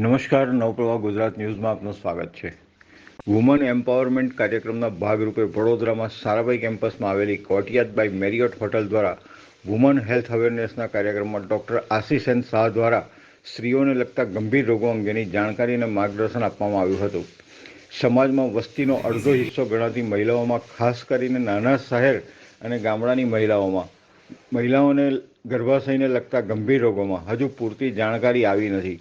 નમસ્કાર, નવપ્રવાહ ગુજરાત ન્યૂઝમાં આપનું સ્વાગત છે. વુમન એમ્પાવરમેન્ટ કાર્યક્રમના ભાગરૂપે વડોદરામાં સારાભાઈ કેમ્પસમાં આવેલી કોટિયાદ બાય મેરિયોટ હોટલ દ્વારા વુમન હેલ્થ અવેરનેસના કાર્યક્રમમાં ડૉક્ટર આશીષ એન શાહ દ્વારા સ્ત્રીઓને લગતા ગંભીર રોગો અંગેની જાણકારી અને માર્ગદર્શન આપવામાં આવ્યું હતું. સમાજમાં વસ્તીનો અડધો હિસ્સો ગણાતી મહિલાઓમાં, ખાસ કરીને નાના શહેર અને ગામડાની મહિલાઓમાં. મહિલાઓને ગર્ભાશયને લગતા ગંભીર રોગોમાં હજુ પૂરતી જાણકારી આવી નથી.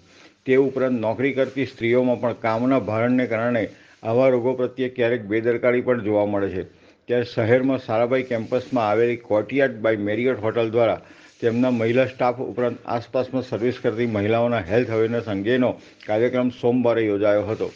તે ઉપરાંત નોકરી કરતી સ્ત્રીઓમાં પણ કામના ભારણને કારણે આવા રોગો પ્રત્યે ક્યારેક બેદરકારી પણ જોવા મળે છે. ત્યારે શહેરમાં સારાભાઈ કેમ્પસમાં આવેલી કોર્ટિયાર્ડ બાય મેરિયટ હોટલ દ્વારા તેમના મહિલા સ્ટાફ ઉપરાંત આસપાસમાં સર્વિસ કરતી મહિલાઓના હેલ્થ અવેરનેસ અંગેનો કાર્યક્રમ સોમવારે યોજાયો હતો.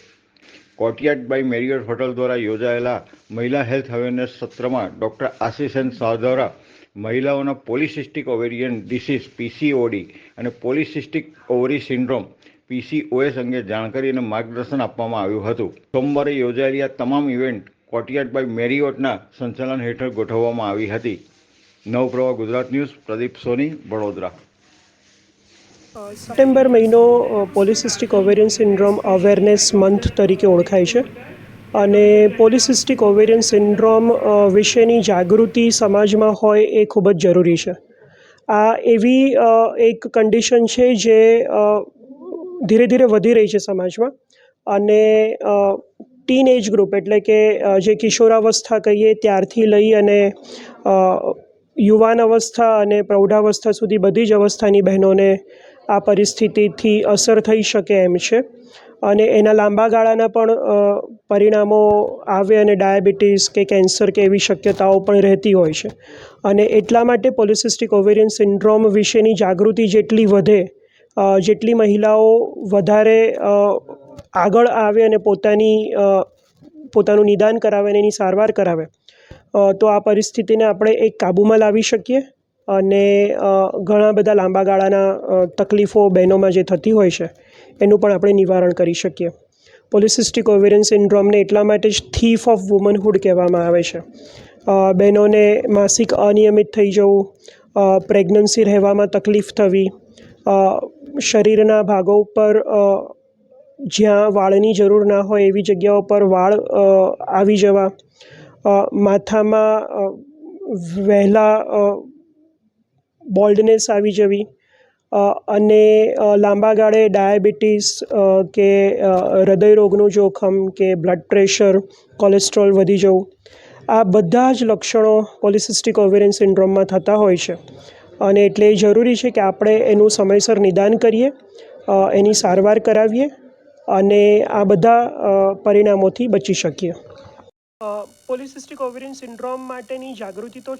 કોર્ટિયાર્ડ બાય મેરિયટ હોટલ દ્વારા યોજાયેલા મહિલા હેલ્થ અવેરનેસ સત્રમાં ડૉક્ટર આશીષેન શાહ દ્વારા મહિલાઓના પોલિસિસ્ટિક ઓવેરિયન ડિસીઝ, પીસીઓડી અને પોલિસિસ્ટિક ઓવરી સિન્ડ્રોમ પીસીઓએસ અંગે જાણકારી અને માર્ગદર્શન આપવામાં આવ્યું હતું. સોમવારે યોજાયેલી આ તમામ ઇવેન્ટ કોટિયાટ બાય મેરીઓટના સંચાલન હેઠળ ગોઠવવામાં આવી હતી. નવપ્રવાહ ગુજરાત ન્યૂઝ, પ્રદીપ સોની, વડોદરા. સપ્ટેમ્બર મહિનો polycystic ovarian syndrome awareness month તરીકે ઓળખાય છે. અને પોલિસિસ્ટિક ઓવેરિયન સિન્ડ્રોમ વિશેની જાગૃતિ સમાજમાં હોય એ ખૂબ જ જરૂરી છે. આ એવી એક કન્ડિશન છે જે ધીરે ધીરે વધી રહી છે સમાજમાં. અને ટીન એજ ગ્રુપ એટલે કે જે કિશોરાવસ્થા કહીએ ત્યારથી લઈ અને યુવાન અવસ્થા અને પ્રૌઢાવસ્થા સુધી બધી જ અવસ્થાની બહેનોને આ પરિસ્થિતિથી અસર થઈ શકે એમ છે. અને એના લાંબા ગાળાના પણ પરિણામો આવે અને ડાયાબિટીસ કે કેન્સર કે એવી શક્યતાઓ પણ રહેતી હોય છે. અને એટલા માટે પોલિસિસ્ટિક ઓવેરિયન સિન્ડ્રોમ વિશેની જાગૃતિ જેટલી વધે જેટલી મહિલાઓ વધારે આગળ આવે અને પોતાની પોતાનું નિદાન કરાવે અને એની સારવાર કરાવે તો આ પરિસ્થિતિને આપણે એક કાબૂમાં લાવી શકીએ અને ઘણા બધા લાંબા ગાળાના તકલીફો બહેનોમાં જે થતી હોય છે, એનું પણ આપણે નિવારણ કરી શકીએ. પોલિસિસ્ટિક ઓવેરિયન સિન્ડ્રોમને એટલા માટે જ થીફ ઓફ વુમનહુડ કહેવામાં આવે છે. બહેનોને માસિક અનિયમિત થઈ જવું પ્રેગ્નન્સી રહેવામાં તકલીફ થવી શરીરના ભાગો ઉપર જ્યાં વાળની જરૂર ના હોય એવી જગ્યાઓ પર વાળ આવી જવા માથામાં વહેલા બોલ્ડનેસ આવી જવી અને લાંબા ગાળે ડાયાબિટીસ કે હૃદયરોગનું જોખમ કે બ્લડ પ્રેશર, કોલેસ્ટ્રોલ વધી જવું, આ બધા જ લક્ષણો પોલિસિસ્ટિક ઓવેરિયન સિન્ડ્રોમમાં થતા હોય છે. અને એટલે જરૂરી છે કે આપણે એનું સમયસર નિદાન કરીએ એની સારવાર કરાવીએ અને આ બધા પરિણામોથી બચી શકીએ. પોલિસિસ્ટિક ઓવેરિયન સિન્ડ્રોમ માટેની જાગૃતિ તો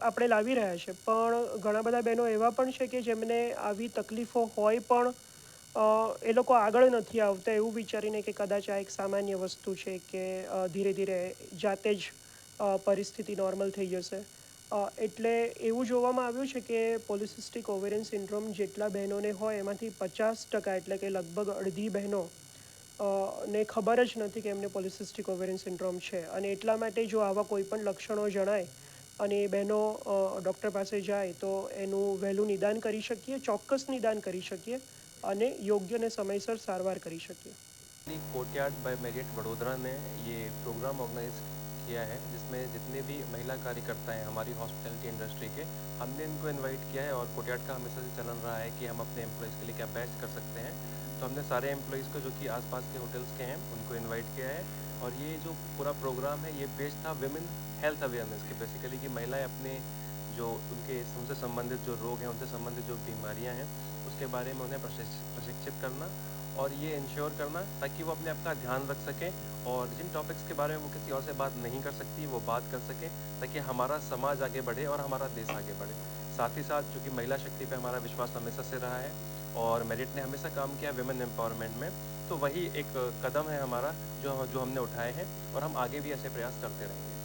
આપણે લાવી રહ્યા છે, પણ ઘણા બધા બહેનો એવા પણ છે કે જેમને આવી તકલીફો હોય પણ એ લોકો આગળ નથી આવતા એવું વિચારીને કે કદાચ આ એક સામાન્ય વસ્તુ છે કે ધીરે ધીરે જાતે જ પરિસ્થિતિ નોર્મલ થઈ જશે. એટલે એવું જોવામાં આવ્યું છે કે પોલિસિસ્ટિક ઓવેરિયન સિન્ડ્રોમ જેટલા બહેનોને હોય એમાંથી પચાસ ટકા એટલે કે લગભગ અડધી બહેનો ને ખબર જ નથી કે એમને પોલિસિસ્ટિક ઓવેરિયન સિન્ડ્રોમ છે. અને એટલા માટે જો આવા કોઈ પણ લક્ષણો જણાય અને એ બહેનો ડૉક્ટર પાસે જાય તો એનું વહેલું નિદાન કરી શકીએ, ચોક્કસ નિદાન કરી શકીએ અને યોગ્ય ને સમયસર સારવાર કરી શકીએ. કોટિયાડ બાય મેરિટ વડોદરા ને પ્રોગ્રામ ઓર્ગેનાઇઝ किया है, जिसमें जितने भी महिला कार्यकर्ता हैं हमारी हॉस्पिटैलिटी इंडस्ट्री के, हमने इनको इनवाइट किया है और कोर्टयार्ड का हमेशा से चलन रहा है कि हम अपने एम्प्लॉयज़ के लिए क्या बेस्ट कर सकते हैं। तो हमने सारे एम्प्लॉयज़ को जो कि आसपास के होटल्स के हैं, उनको इन्वाइट किया है और ये जो पूरा प्रोग्राम है, ये बेस्ड था विमेन हेल्थ अवेयरनेस के बेसिकली कि महिलाएँ अपने जो उनके, उनसे संबंधित जो रोग हैं, उनसे संबंधित जो बीमारियाँ हैं, उसके बारे में उन्हें प्रशिक्षित करना और ये इंश्योर करना ताकि वो अपने आप का ध्यान रख सकें और जिन टॉपिक्स के बारे में वो किसी और से बात नहीं कर सकती, वो बात कर सकें ताकि हमारा समाज आगे बढ़े और हमारा देश आगे बढ़े। साथ ही साथ चूँकि महिला शक्ति पर हमारा विश्वास हमेशा से रहा है और मेरिट ने हमेशा काम किया विमेन एम्पावरमेंट में तो वही एक कदम है हमारा जो जो हमने उठाए हैं और हम आगे भी ऐसे प्रयास करते रहेंगे।